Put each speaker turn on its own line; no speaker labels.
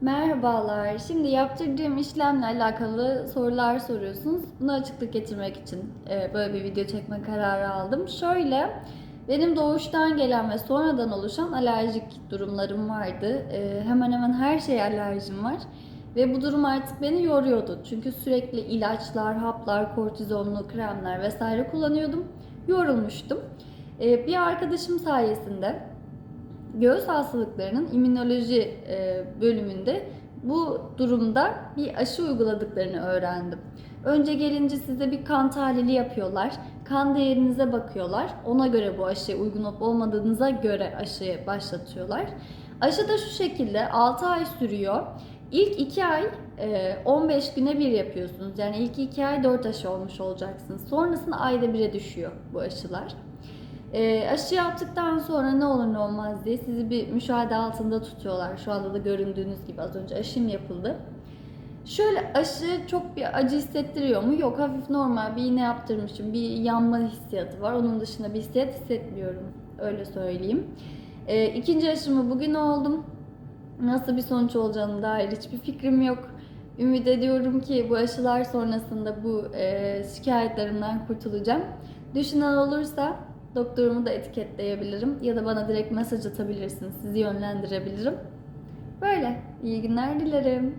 Merhabalar. Şimdi yaptırdığım işlemle alakalı sorular soruyorsunuz. Buna açıklık getirmek için e, böyle bir video çekme kararı aldım. Şöyle, benim doğuştan gelen ve sonradan oluşan alerjik durumlarım vardı. E, hemen hemen her şeye alerjim var. Ve bu durum artık beni yoruyordu. Çünkü sürekli ilaçlar, haplar, kortizonlu kremler vesaire kullanıyordum. Yorulmuştum. E, bir arkadaşım sayesinde göğüs hastalıklarının immünoloji e, bölümünde bu durumda bir aşı uyguladıklarını öğrendim. Önce gelince size bir kan tahlili yapıyorlar. Kan değerinize bakıyorlar. Ona göre bu aşıya uygun olup olmadığınıza göre aşıyı başlatıyorlar. Aşı da şu şekilde 6 ay sürüyor. İlk 2 ay e, 15 güne bir yapıyorsunuz. Yani ilk 2 ay 4 aşı olmuş olacaksınız. Sonrasında ayda 1'e düşüyor bu aşılar. E, aşı yaptıktan sonra ne olur ne olmaz diye sizi bir müşahede altında tutuyorlar. Şu anda da göründüğünüz gibi az önce aşım yapıldı. Şöyle aşı çok bir acı hissettiriyor mu? Yok hafif normal bir iğne yaptırmışım. Bir yanma hissiyatı var. Onun dışında bir hissiyat hissetmiyorum. Öyle söyleyeyim. E, ikinci aşımı bugün oldum. Nasıl bir sonuç olacağına dair hiçbir fikrim yok. Ümit ediyorum ki bu aşılar sonrasında bu e, şikayetlerimden kurtulacağım. Düşünen olursa doktorumu da etiketleyebilirim ya da bana direkt mesaj atabilirsiniz. Sizi yönlendirebilirim. Böyle. İyi günler dilerim.